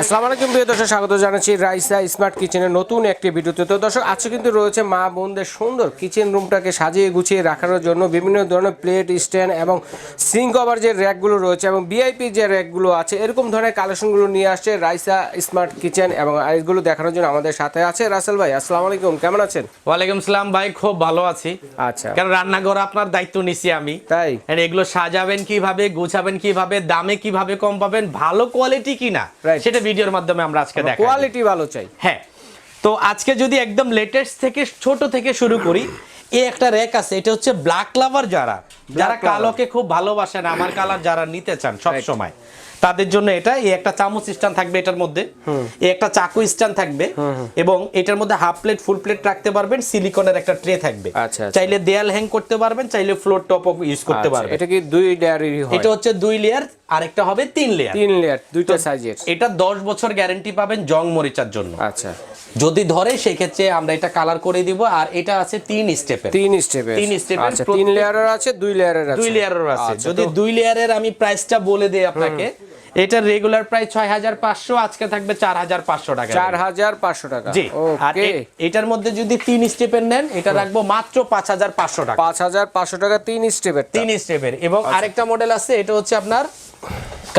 আসসালামু আলাইকুম প্রিয় দর্শক স্বাগত জানাচ্ছি রাইসা স্মার্ট কিচেনের নতুন একটি ভিডিওতে। তো দর্শক আজকে কিন্তু রয়েছে মা বোনদের সুন্দর কিচেন রুমটাকে সাজিয়ে গুছিয়ে রাখার জন্য বিভিন্ন ধরনের প্লেট স্ট্যান্ড এবং সিঙ্ক কভার যে র্যাকগুলো রয়েছে এবং বিআইপি যে র্যাকগুলো আছে এরকম ধরনের কালেকশনগুলো নিয়ে আসছে রাইসা স্মার্ট কিচেন এবং এগুলো দেখানোর জন্য আমাদের সাথে আছে রাসেল ভাই। আসসালামু আলাইকুম কেমন আছেন? ওয়ালাইকুম সালাম ভাই খুব ভালো আছি। আচ্ছা। কারণ রান্নাঘর আপনার দায়িত্ব নিছি আমি। তাই? এগুলো সাজাবেন কীভাবে গুছাবেন কীভাবে দামে কীভাবে কম পাবেন ভালো কোয়ালিটি কিনা. সেটা ভিডিওর মাধ্যমে আমরা আজকে দেখাবো কোয়ালিটি ভালো চাই। হ্যাঁ তো আজকে যদি একদম লেটেস্ট থেকে ছোট থেকে শুরু করি এই একটা র্যাক আছে এটা হচ্ছে ব্ল্যাক লাভার যারা। যারা। কালোকে খুব ভালোবাসেন আমার কালার যারা নিতে চান সব সময়। তাদের জন্য এটা এই একটা চামচ স্ট্যান্ড থাকবে এটার মধ্যে। এই একটা চাকু স্ট্যান্ড থাকবে এবং এটার মধ্যে হাফ প্লেট ফুল প্লেট রাখতে পারবেন সিলিকনের একটা ট্রে থাকবে। আচ্ছা, আচ্ছা। চাইলে দেয়াল হ্যাং করতে পারবেন চাইলে ফ্লোর টপ ইউজ করতে আচ্ছা, পারবেন। এটা কি দুই হয়? এটা হচ্ছে দুই লেয়ার আরেকটা হবে তিন লেয়ার তিন লেয়ার দুইটা সাইজের এটা দশ বছর গ্যারান্টি পাবেন জং মরিচার জন্য। আচ্ছা। যদি ধরে সেক্ষেত্রে আমরা এটা কালার করে দিব আর এটা আছে তিন স্টেপের তিন স্টেপের তিন স্টেপের আচ্ছা তিন লেয়ারের আছে দুই লেয়ারের আছে। দুই লেয়ারের আছে যদি দুই লেয়ারের আমি প্রাইসটা বলে দেই আপনাকে এটার রেগুলার প্রাইস ছয় হাজার পাঁচশো আজকে থাকবে চার হাজার পাঁচশো টাকা। চার হাজার পাঁচশো টাকা। জি আর এটার মধ্যে যদি তিন স্টেপের নেন এটা রাখব মাত্র পাঁচ হাজার পাঁচশো টাকা। পাঁচ হাজার পাঁচশো টাকা তিন স্টেপের তিন স্টেপের এবং আচ্ছা। আরেকটা মডেল আছে এটা হচ্ছে আপনার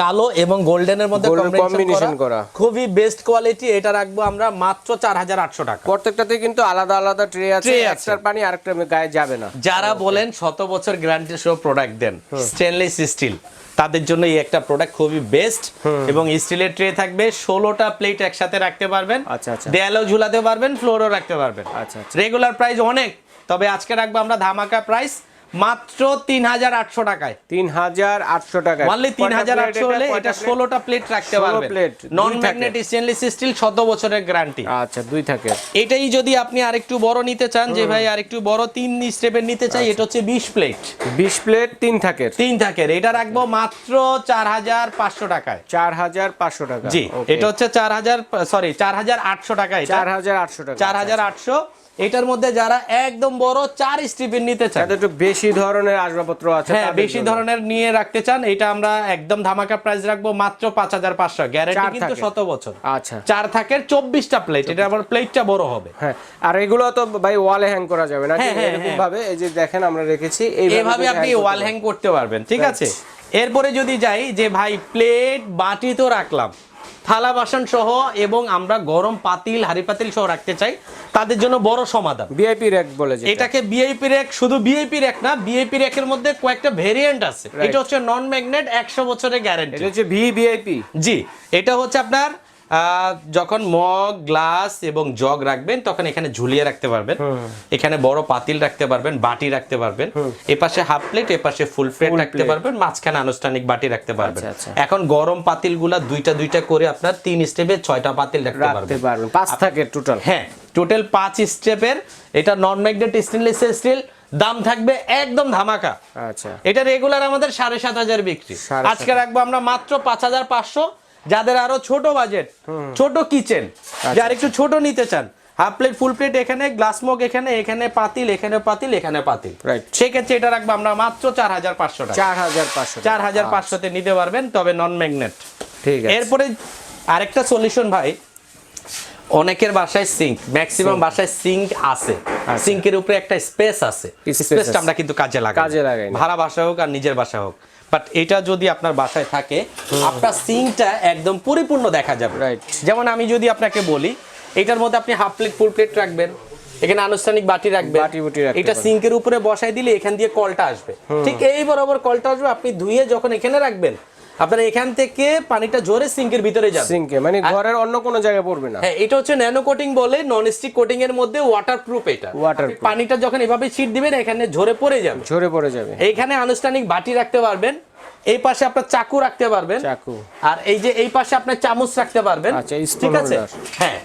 কালো এবং গোল্ডেনের মধ্যে combination করা। খুবই বেস্ট কোয়ালিটি এটা রাখব আমরা মাত্র চার হাজার আটশো টাকা। প্রত্যেকটাতে কিন্তু আলাদা আলাদা ট্রে আছে। একটার পানি আরেকটার গায়ে যাবে না। যারা বলেন শত বছর গ্যারান্টি সহ প্রোডাক্ট দেন স্টেনলেস স্টিল তাদের জন্য এই একটা প্রোডাক্ট খুবই বেস্ট এবং স্টিলের ট্রে থাকবে ষোলোটা প্লেট একসাথে রাখতে পারবেন। আচ্ছা, আচ্ছা। দেয়ালেও ঝুলাতে পারবেন ফ্লোরও রাখতে পারবেন। আচ্ছা, আচ্ছা। রেগুলার প্রাইস অনেক তবে আজকে রাখব আমরা ধামাকা প্রাইস মাত্র তিন হাজার আটশো টাকায়। তিন হাজার আটশো টাকা অনলি তিন হাজার আটশো হলে এটা ষোলোটা প্লেট রাখতে 16 পারবেন। plate, non magnet stainless steel শত বছরের গ্যারান্টি আচ্ছা দুই থাকে। এটাই যদি আপনি আরেকটু বড় নিতে চান যে ভাই আরেকটু বড় তিন স্টেপের নিতে চাই আচ্ছা। এটা হচ্ছে বিশ প্লেট বিশ প্লেট তিন থাকে। তিন থাকে। এটা রাখব মাত্র চার হাজার পাঁচশো টাকায়। চার হাজার পাঁচশো টাকা। জি এটা হচ্ছে চার হাজার সরি চার হাজার আটশো টাকায় চার হাজার আটশো টাকা। চার হাজার আটশো এটার মধ্যে যারা একদম বড় চার স্টিপের নিতে চান একটু বেশি ধরনের আসবাবপত্র আছে হ্যাঁ বেশি। ধরনের নিয়ে রাখতে চান এটা আমরা একদম ধামাকা প্রাইস রাখব মাত্র পাঁচ হাজার পাঁচশো। গ্যারান্টি কিন্তু শত বছর। আচ্ছা। চার থাকের চব্বিশটা প্লেট এটা আবার প্লেটটা বড় হবে। হ্যাঁ আর এগুলো তো ভাই ওয়ালে হ্যাং করা যাবে না হ্যাঁ, হ্যাঁ, এরকম হ্যাঁ। ভাবে এই যে দেখেন আমরা রেখেছি এইভাবে আপনি ওয়াল হ্যাং করতে পারবেন ঠিক আছে? এরপরে যদি যাই যে ভাই প্লেট বাটি তো রাখলাম থালা বাসন সহ এবং আমরা গরম পাতিল হাড়ি পাতিল সহ রাখতে চাই। তাদের জন্য বড় সমাধান। ভিআইপি র্যাক বলে যে এটাকে বিআইপি র্যাক শুধু বিআইপি র্যাক না বিআইপি র্যাকের মধ্যে কয়েকটা ভেরিয়েন্ট আছে। এটা হচ্ছে নন ম্যাগনেট একশো বছরের গ্যারান্টি এটা হচ্ছে ভি ভিআইপি জি এটা হচ্ছে আপনার যখন মগ গ্লাস এবং জগ রাখবেন তখন এখানে ঝুলিয়ে রাখতে পারবেন। এখানে বড় পাতিল রাখতে পারবেন বাটি রাখতে পারবেন। এপাশে হাফ প্লেট এপাশে ফুল প্লেট রাখতে পারবেন মাঝখানে আনুষ্ঠানিক বাটি রাখতে পারবেন। আচ্ছা, আচ্ছা। এখন গরম পাতিলগুলা দুইটা দুইটা করে আপনার তিন স্টেপে ছয়টা পাতিল রাখতে পারবেন। পাঁচ থাকে টোটাল হ্যাঁ টোটাল পাঁচ স্টেপের এটা নন ম্যাগনেট স্টেনলেস স্টিল দাম থাকবে একদম ধামাকা। আচ্ছা। এটা রেগুলার আমাদের সাড়ে সাত হাজার বিক্রি। আজকে রাখব আমরা মাত্র পাঁচ হাজার পাঁচশো। যাদের আরও ছোট বাজেট ছোট কিচেন আচ্ছা, যার একটু ছোট নিতে চান হাফ প্লেট ফুল প্লেট এখানে গ্লাস মগ এখানে এখানে পাতিল এখানে পাতিল এখানে পাতিল. সেক্ষেত্রে এটা রাখব আমরা মাত্র চার হাজার পাঁচশো টাকা। চার হাজার পাঁচশো চার হাজার পাঁচশোতে নিতে পারবেন তবে নন ম্যাগনেট ঠিক আছে। এরপরে আরেকটা সলিউশন ভাই অনেকের বাসায় সিঙ্ক ম্যাক্সিমাম বাসায় সিঙ্ক আছে। সিঙ্কের উপরে একটা স্পেস আছে। স্পেসটা আমরা কিন্তু কাজে লাগাই কাজে লাগাই ভাড়া বাসা হোক আর নিজের বাসা হোক। বাট এটা যদি আপনার বাসায় থাকে আপনার সিঙ্কটা একদম পরিপূর্ণ দেখা যাবে। Right. যেমন আমি যদি আপনাকে বলি এটার মধ্যে আপনি হাফ প্লেট ফুল প্লেট রাখবেন। এখানে আনুষ্ঠানিক বাটি রাখবেন। বাটি বুটি রাখতে এটা সিঙ্কের উপরে বসাই দিলে এখান দিয়ে কলটা আসবে। ঠিক এই বরাবর কলটা আসবে। আপনি ধুয়ে যখন এখানে রাখবেন আপনার এখান থেকে পানিটা জোরে সিঙ্কের ভিতরে যাবে সিঙ্কে মানে ঘরের অন্য কোনো জায়গায় পড়বে না। হ্যাঁ এটা হচ্ছে ন্যানো কোটিং বলে নন স্টিক কোটিং এর মধ্যে ওয়াটার প্রুফ এটা ওয়াটার পানিটা যখন এভাবে ছিট দিবেন এখানে ঝরে পড়ে যাবে। ঝরে পড়ে যাবে। এখানে আনুষ্ঠানিক বাটি রাখতে পারবেন এই পাশে আপনার চাকু রাখতে পারবেন। চাকু। আর এই যে এই পাশে আপনার চামচ রাখতে পারবেন। আচ্ছা, ঠিক আছে? হ্যাঁ।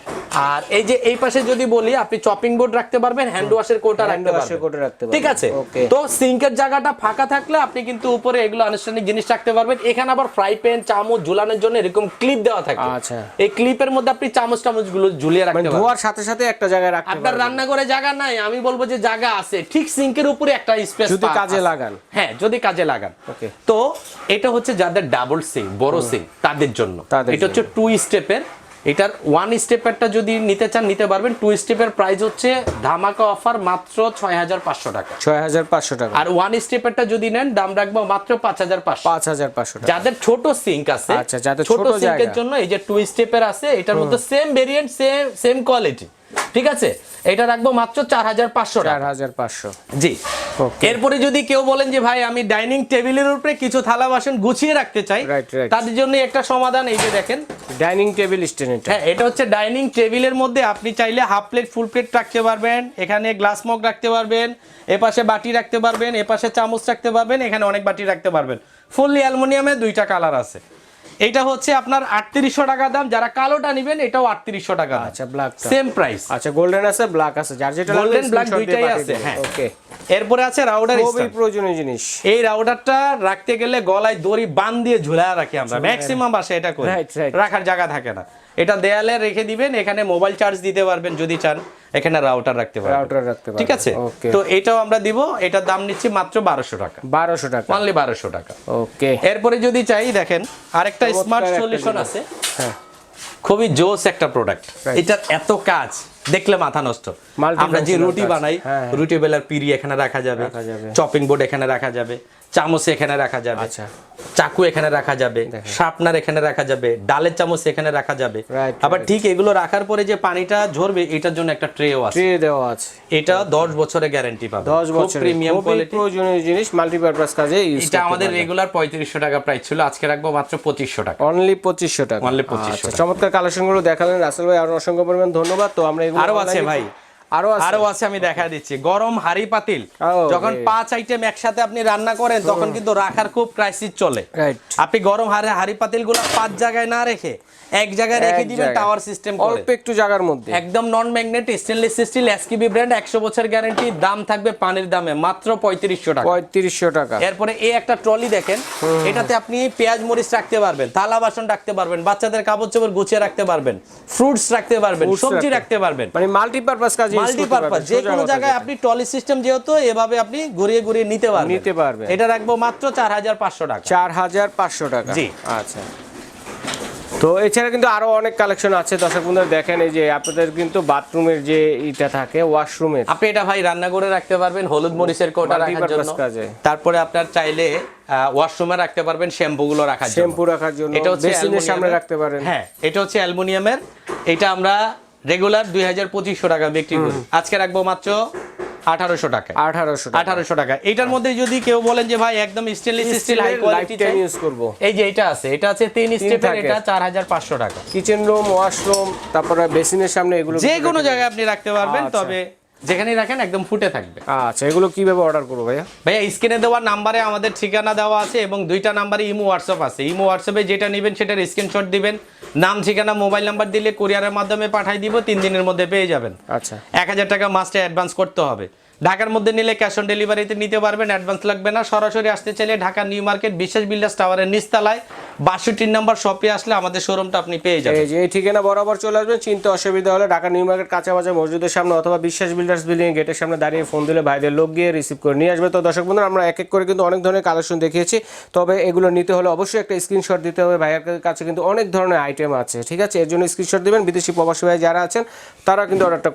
আর এই যে এই পাশে যদি বলি আপনি চপিং বোর্ড রাখতে পারবেন হ্যান্ড ওয়াশের কোটা রাখতে পারবেন। কোটা রাখতে পারবেন। ঠিক আছে. তো সিঙ্কের জায়গাটা ফাঁকা থাকলে আপনি কিন্তু উপরে এগুলো আনুষ্ঠানিক জিনিস রাখতে পারবেন। এখানে আবার ফ্রাই প্যান চামচ ঝুলানোর জন্য এরকম ক্লিপ দেওয়া থাকে। আচ্ছা। এই ক্লিপের মধ্যে আপনি চামচ টামচগুলো ঝুলিয়ে মানে রাখতে পারবেন। ধোয়ার সাথে সাথে একটা জায়গায় রাখতে পারবেন। আপনার। রান্নাঘরে জায়গা নাই আমি বলব যে জায়গা আছে। ঠিক সিঙ্কের উপরে একটা স্পেস যদি কাজে লাগান। হ্যাঁ যদি কাজে লাগান। ওকে তো এটা হচ্ছে যাদের ডাবল সিং বড় সিং তাদের জন্য। এটা হচ্ছে টু স্টেপের এটার ওয়ান স্টেপেরটা যদি নিতে চান নিতে পারবেন। টু স্টেপের প্রাইস হচ্ছে ধামাকা অফার মাত্র ছয় হাজার পাঁচশো টাকা। ছয় হাজার পাঁচশো টাকা। আর ওয়ান স্টেপেরটা যদি নেন দাম রাখব মাত্র পাঁচ হাজার পাঁচশো। পাঁচ হাজার পাঁচশো যাদের ছোট সিঙ্ক আছে আচ্ছা, যাদের ছোট সিঙ্কের জন্য এই যে টু স্টেপের আছে এটার মধ্যে same variant same same quality ঠিক আছে? এটা রাখব মাত্র চার হাজার পাঁচশো চার হাজার পাঁচশো। জি. এরপরে যদি কেউ বলেন যে ভাই আমি ডাইনিং টেবিলের উপরে কিছু থালা বাসন গুছিয়ে রাখতে চাই. তাদের জন্য একটা সমাধান এই যে দেখেন। ডাইনিং টেবিল স্ট্যান্ড হ্যাঁ এটা হচ্ছে ডাইনিং টেবিলের মধ্যে আপনি চাইলে হাফ প্লেট ফুল প্লেট রাখতে পারবেন। এখানে গ্লাস মগ রাখতে পারবেন। এপাশে বাটি রাখতে পারবেন। এপাশে চামচ রাখতে পারবেন। এখানে অনেক বাটি রাখতে পারবেন। ফুললি অ্যালুমিনিয়ামে দুইটা কালার আছে। এটা হচ্ছে আপনার আটত্রিশশো টাকা দাম। যারা কালোটা নেবেন এটাও আটত্রিশশো টাকা আচ্ছা ব্ল্যাকটা সেম প্রাইস আচ্ছা গোল্ডেন আছে ব্ল্যাক আছে। যার যেটা Golden, black দুইটাই আছে, হ্যাঁ। ওকে এরপরে আছে রাউডার খুবই প্রয়োজনীয় জিনিস। এই রাউডারটা রাখতে গেলে গলায় দড়ি বান দিয়ে ঝুলায় রাখি আমরা। ম্যাক্সিমাম বাসে এটা করি. রাখার জায়গা থাকে না। এটা দেয়ালে রেখে দিবেন এখানে মোবাইল চার্জ দিতে পারবেন যদি চান। এখানে রাউটার রাখতে পারবেন রাউটার রাখতে ঠিক আছে? তো এটাও আমরা দিব এটার দাম নিচ্ছি মাত্র বারোশো টাকা। বারোশো টাকা। অনলি বারোশো টাকা। ওকে এরপরে যদি চাই দেখেন আরেকটা স্মার্ট সলিউশন আছে। হ্যাঁ। খুবই জোস একটা প্রোডাক্ট. এটার এত কাজ দেখলে মাথা নষ্ট। আমরা যে রুটি বানাই হ্যাঁ, হ্যাঁ। রুটি বেলার পিড়ি এখানে রাখা যাবে। চপিং বোর্ড এখানে রাখা যাবে। চামচ এখানে রাখা যাবে। আচ্ছা। চাকু এখানে রাখা যাবে শার্পনার এখানে রাখা যাবে ডালের চামচ এখানে রাখা যাবে। আবার ঠিক এগুলো রাখার পরে যে পানিটা ঝরবে এটার জন্য একটা ট্রেও আছে। ট্রে দেওয়া আছে। এটা দশ বছরের গ্যারান্টি পাবে। দশ বছর প্রিমিয়াম কোয়ালিটি প্রয়োজনীয় জিনিস মাল্টিপারপাস কাজে ইউজ এটা আমাদের রেগুলার পঁয়ত্রিশশো টাকা প্রাইস ছিল আজকে রাখব মাত্র পঁচিশশো টাকা। অনলি পঁচিশশো টাকা। Only 2500 আচ্ছা, চমৎকার কালেকশনগুলো দেখালেন রাসেল ভাই আরও অসংখ্য পরিমাণ ধন্যবাদ। তো আমরা এগুলো আরও আছে ভাই। আরও আছে। আরও আছে আমি দেখা দিচ্ছি। গরম হাড়ি পাতিল। যখন পাঁচ আইটেম একসাথে আপনি রান্না করেন তখন কিন্তু রাখার খুব ক্রাইসিস চলে। আপনি গরম হাড়ি হাড়ি পাতিলগুলো পাঁচ জায়গায় না রেখে এক জায়গায় রেখে দিবেন টাওয়ার সিস্টেম অল্প একটু জায়গার মধ্যে। একদম non magnet stainless steel SKB brand একশো বছর গ্যারান্টি দাম থাকবে পানির দামে মাত্র পঁয়ত্রিশশো টাকা। পঁয়ত্রিশশো টাকা। এরপরে এই একটা ট্রলি দেখেন এটাতে আপনি পেঁয়াজ মরিচ রাখতে পারবেন থালা বাসন রাখতে পারবেন বাচ্চাদের কাপড় চোপড় গুছিয়ে রাখতে পারবেন ফ্রুটস রাখতে পারবেন সবজি রাখতে- পারবেন। মানে মাল্টিপারপাস কাজে মাল্টিপারপাস যে কোনো জায়গায় আপনি সিস্টেম যেহেতু এভাবে আপনি ঘুরিয়ে ঘুরিয়ে নিতে পারবেন। নিতে পারবেন। এটা রাখব মাত্র চার হাজার পাঁচশো টাকা। চার হাজার পাঁচশো টাকা। জি। আচ্ছা। তো এছাড়া কিন্তু আরও অনেক কালেকশন আছে দর্শক বন্ধুরা দেখেন এই যে আপনাদের কিন্তু বাথরুমের যে ইটা থাকে ওয়াশরুমের আপনি এটা ভাই রান্না করে রাখতে পারবেন হলুদ মরিচের কোটা রাখার জন্য। তারপরে আপনার চাইলে ওয়াশরুমে রাখতে পারবেন শ্যাম্পু গুলো রাখার জন্য। শ্যাম্পু রাখার জন্য এটা হচ্ছে সামনে রাখতে পারেন। হ্যাঁ এটা হচ্ছে অ্যালুমিনিয়ামের। এটা আমরা রেগুলার দুই হাজার পঁচিশশো টাকা বিক্রি করি। আজকে রাখব মাত্র আঠারোশো টাকা আঠারোশো আঠারোশো টাকা। এটার মধ্যে যদি কেউ বলেন যে ভাই একদম স্টেনলেস স্টিল হাই কোয়ালিটি চাই ইউজ করব। এই যে এটা আছে এটা আছে তিন স্টেপের এটা চার হাজার পাঁচশো টাকা। কিচেন রুম ওয়াশরুম তারপরে বেসিনের সামনে এগুলো যে কোনো জায়গায় আপনি রাখতে পারবেন আচ্ছা। তবে যেখানেই রাখেন একদম ফুটে থাকবে। আচ্ছা এগুলো কীভাবে অর্ডার করব ভাইয়া? ভাইয়া স্ক্রিনে দেওয়া নাম্বারে আমাদের ঠিকানা দেওয়া আছে এবং দুইটা নাম্বারে ইমো হোয়াটসঅ্যাপ আছে। ইমো হোয়াটসঅ্যাপে যেটা নেবেন সেটার স্ক্রিনশট দিবেন। নাম ঠিকানা মোবাইল নাম্বার দিলে কুরিয়ারের মাধ্যমে পাঠিয়ে দিব তিন দিনের মধ্যে পেয়ে যাবেন। আচ্ছা। এক হাজার টাকা মাস্টে অ্যাডভান্স করতে হবে। ঢাকার মধ্যে নিলে ক্যাশ অন ডেলিভারিতে নিতে পারবেন অ্যাডভান্স লাগবে না। সরাসরি আসতে চাইলে Dhaka new market Biswas builders টাওয়ারের নিচতলায় বাষট্টি নাম্বার শপে আসলে আমাদের শোরুমটা আপনি পেয়ে যাবেন। এই যে, এই ঠিকানা বরাবর চলে আসবেন, চিন্তা অসুবিধা হলে ঢাকা নিউ মার্কেট কাঁচা বাজার মসজিদের সামনে অথবা বিশ্বাস বিল্ডার্স বিল্ডিং গেটের সামনে দাঁড়িয়ে ফোন দিলে ভাইদের লোক গিয়ে রিসিভ করে নিয়ে আসবে। তো দর্শক বন্ধুরা, আমরা এক এক করে কিন্তু অনেক ধরনের কালেকশন দেখিয়েছি। তবে এগুলো নিতে হলে অবশ্যই একটা স্ক্রিনশট দিতে হবে। ভাইয়ের কাছে কিন্তু অনেক ধরনের আইটেম আছে, ঠিক আছে? এর জন্য স্ক্রিনশট দিবেন। বিদেশি প্রবাসী ভাই যারা আছেন, তারা কিন্তু অর্ডারটা